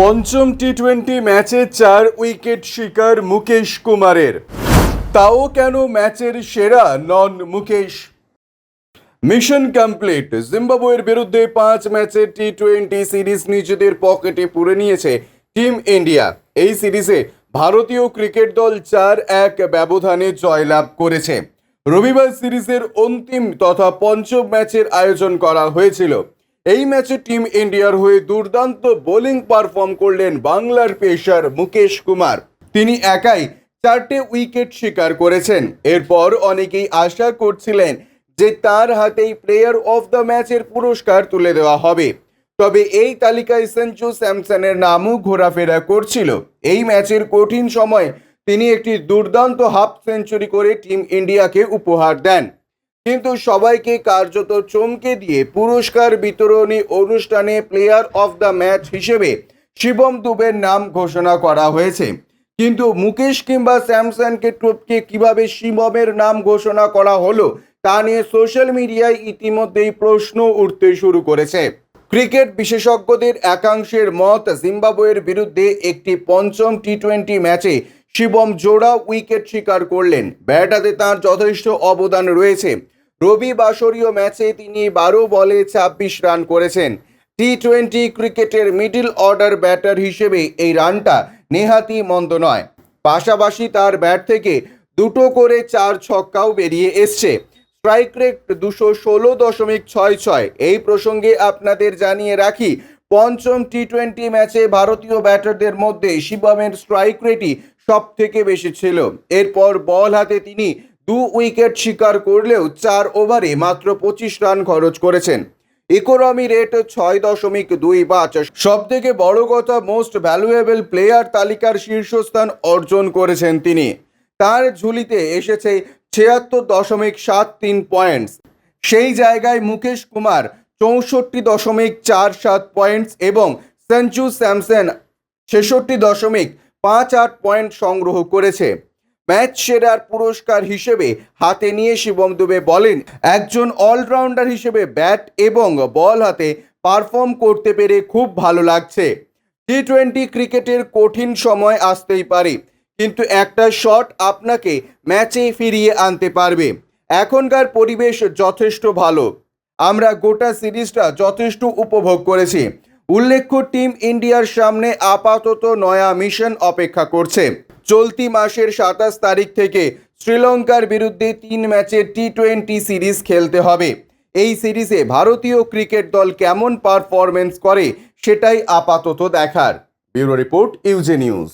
পঞ্চম T twenty ম্যাচে চার উইকেট শিকার মুকেশ কুমারের। তাও কেন ম্যাচের সেরা নন মুকেশ? Mission complete. জিম্বাবুয়ের বিরুদ্ধে পাঁচ ম্যাচের টি টোয়েন্টি সিরিজ নিজেদের পকেটে পুরে নিয়েছে টিম ইন্ডিয়া। এই সিরিজে ভারতীয় ক্রিকেট দল চার এক ব্যবধানে জয়লাভ করেছে। রবিবার সিরিজের অন্তিম তথা পঞ্চম ম্যাচের আয়োজন করা হয়েছিল। এই ম্যাচে টিম ইন্ডিয়ার হয়ে দুর্দান্ত বোলিং পারফর্ম করলেন বাংলার পেসার মুকেশ কুমার। তিনি একাই চারটে উইকেট শিকার করেছেন। এরপর অনেকেই আশা করছিলেন যে তার হাতেই প্লেয়ার অফ দ্য ম্যাচের পুরস্কার তুলে দেওয়া হবে। তবে এই তালিকায় সঞ্জু স্যামসনের নামও ঘোরাফেরা করছিল। এই ম্যাচের কঠিন সময় তিনি একটি দুর্দান্ত হাফ সেঞ্চুরি করে টিম ইন্ডিয়াকে উপহার দেন। কিন্তু সবাইকে কার্যত চমকে দিয়ে পুরস্কার বিতরণী অনুষ্ঠানে প্লেয়ার অফ দ্য ম্যাচ হিসেবে শিবম দুবের নাম ঘোষণা করা হয়েছে। কিন্তু মুকেশ কিংবা স্যামসনকে টপকে কীভাবে শিবমের নাম ঘোষণা করা হলো, তা নিয়ে সোশ্যাল মিডিয়ায় ইতিমধ্যেই প্রশ্ন উঠতে শুরু করেছে। ক্রিকেট বিশেষজ্ঞদের একাংশের মত, জিম্বাবুয়ের বিরুদ্ধে একটি পঞ্চম টি টোয়েন্টি ম্যাচে শিবম জোড়া উইকেট শিকার করলেন। ব্যাট হাতে তাঁর যথেষ্ট অবদান রয়েছে। রবি বাসরীয় ম্যাচে তিনি বারো বলে ছাব্বিশ রান করেছেন। টি টোয়েন্টি ক্রিকেটের মিডল অর্ডার ব্যাটার হিসেবে এই রানটা নেহাতি মন্দ নয়। পাশাপাশি তার ব্যাট থেকে দুটো করে চার ছক্কাও বেরিয়ে এসছে। স্ট্রাইক রেট দুশো ষোলো দশমিক ছয় ছয়। এই প্রসঙ্গে আপনাদের জানিয়ে রাখি, পঞ্চম টি টোয়েন্টি ম্যাচে ভারতীয় ব্যাটারদের মধ্যে শিবমের স্ট্রাইক রেটই সব থেকে বেশি ছিল। এরপর বল হাতে তিনি দু উইকেট শিকার করলেও চার ওভারে মাত্র পঁচিশ রান খরচ করেছেন। ইকোনমি রেট ছয় দশমিক দুই পাঁচ। সব থেকে বড় কথা মোস্ট ভ্যালুয়েবল প্লেয়ার তালিকার শীর্ষস্থান অর্জন করেছেন তিনি। তার ঝুলিতে এসেছে ছিয়াত্তর দশমিক সাত তিন পয়েন্টস সেই জায়গায় মুকেশ কুমার চৌষট্টি দশমিক চার সাত পয়েন্টস এবং সঞ্জু স্যামসন ছেষট্টি দশমিক পাঁচ আট পয়েন্ট সংগ্রহ করেছে। ম্যাচ সেরার পুরস্কার হিসেবে হাতে নিয়ে শিবম দুবে বলেন, একজন অলরাউন্ডার হিসেবে ব্যাট এবং বল হাতে পারফর্ম করতে পেরে খুব ভালো লাগছে। টি টোয়েন্টি ক্রিকেটের কঠিন সময় আসতেই পারে, কিন্তু একটা শট আপনাকে ম্যাচে ফিরিয়ে আনতে পারবে। এখনকার পরিবেশ যথেষ্ট ভালো। আমরা গোটা সিরিজটা যথেষ্ট উপভোগ করেছি। উল্লেখ্য, টিম ইন্ডিয়ার সামনে আপাতত নয়া মিশন অপেক্ষা করছে। চলতি মাসের সাতাশ তারিখ থেকে শ্রীলঙ্কার বিরুদ্ধে তিন ম্যাচের টি টোয়েন্টি সিরিজ খেলতে হবে। এই সিরিজে ভারতীয় ক্রিকেট দল কেমন পারফরমেন্স করে সেটাই আপাতত দেখার। Bureau report UJ news.